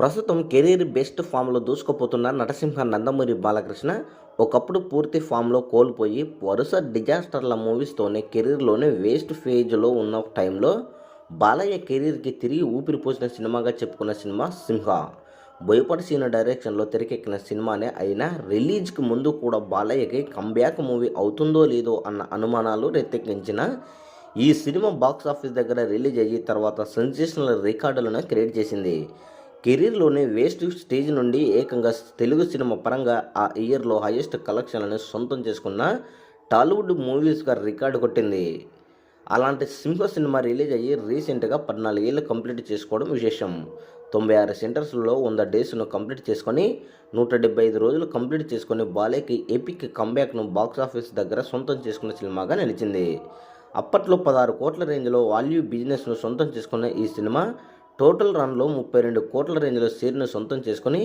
ప్రస్తుతం career best ఫామ్లో దూసుకుపోతున్న నటసింహ నందమూరి బాలకృష్ణ ఒకప్పుడు పూర్తి ఫామ్లో కోల్పోయి వరుస డిజాస్టర్ల మూవీస్తోనే కెరీర్లోనే వేస్ట్ ఫేజ్లో ఉన్న టైంలో బాలయ్య కెరీర్కి తిరిగి ఊపిరి పోసిన సినిమాగా చెప్పుకున్న సినిమా సింహ. బోయపాటి సీన డైరెక్షన్లో తెరకెక్కిన సినిమానే అయినా రిలీజ్కి ముందు కూడా బాలయ్యకి కంబ్యాక్ మూవీ అవుతుందో లేదో అన్న అనుమానాలు రెత్తెక్కించిన ఈ సినిమా బాక్స్ ఆఫీస్ దగ్గర రిలీజ్ అయ్యి తర్వాత సెన్సేషనల్ రికార్డులను క్రియేట్ చేసింది. కెరీర్లోనే వేస్ట్ స్టేజ్ నుండి ఏకంగా తెలుగు సినిమా పరంగా ఆ ఇయర్లో హైయెస్ట్ కలెక్షన్లను సొంతం చేసుకున్న టాలీవుడ్ మూవీస్గా రికార్డు కొట్టింది. అలాంటి సింహ సినిమా రిలీజ్ అయ్యి రీసెంట్గా పద్నాలుగేళ్ళు కంప్లీట్ చేసుకోవడం విశేషం. తొంభై ఆరు సెంటర్స్లో వంద డేస్ను కంప్లీట్ చేసుకొని నూట డెబ్బై ఐదు రోజులు కంప్లీట్ చేసుకొని బాలేకి ఎపిక్ కంబ్యాక్ను బాక్స్ ఆఫీస్ దగ్గర సొంతం చేసుకున్న సినిమాగా నిలిచింది. అప్పట్లో పదహారు కోట్ల రేంజ్లో వాల్యూ బిజినెస్ను సొంతం చేసుకున్న ఈ సినిమా టోటల్ రన్లో ముప్పై రెండు కోట్ల రేంజ్లో షేర్ను సొంతం చేసుకుని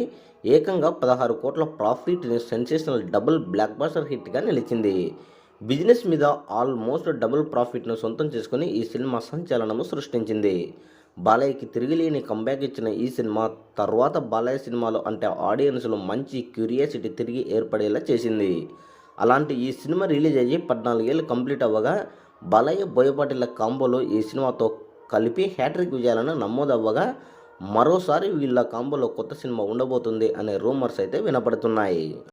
ఏకంగా పదహారు కోట్ల ప్రాఫిట్ని సెన్సేషనల్ డబుల్ బ్లాక్ బాస్టర్ హిట్గా నిలిచింది. బిజినెస్ మీద ఆల్మోస్ట్ డబుల్ ప్రాఫిట్ను సొంతం చేసుకుని ఈ సినిమా సంచలనము సృష్టించింది. బాలయ్యకి తిరిగిలేని కంబ్యాక్ ఇచ్చిన ఈ సినిమా తర్వాత బాలయ్య సినిమాలు అంటే ఆడియన్స్లో మంచి క్యూరియాసిటీ తిరిగి ఏర్పడేలా చేసింది. అలాంటి ఈ సినిమా రిలీజ్ అయ్యి పద్నాలుగేళ్ళు కంప్లీట్ అవ్వగా బాలయ్య బోయపాటిల కాంబోలో ఈ సినిమాతో కలిపి హ్యాట్రిక్ విజయాలను నమోదవ్వగా మరోసారి వీళ్ళ కాంబోలో కొత్త సినిమా ఉండబోతుంది అనే రూమర్స్ అయితే వినపడుతున్నాయి.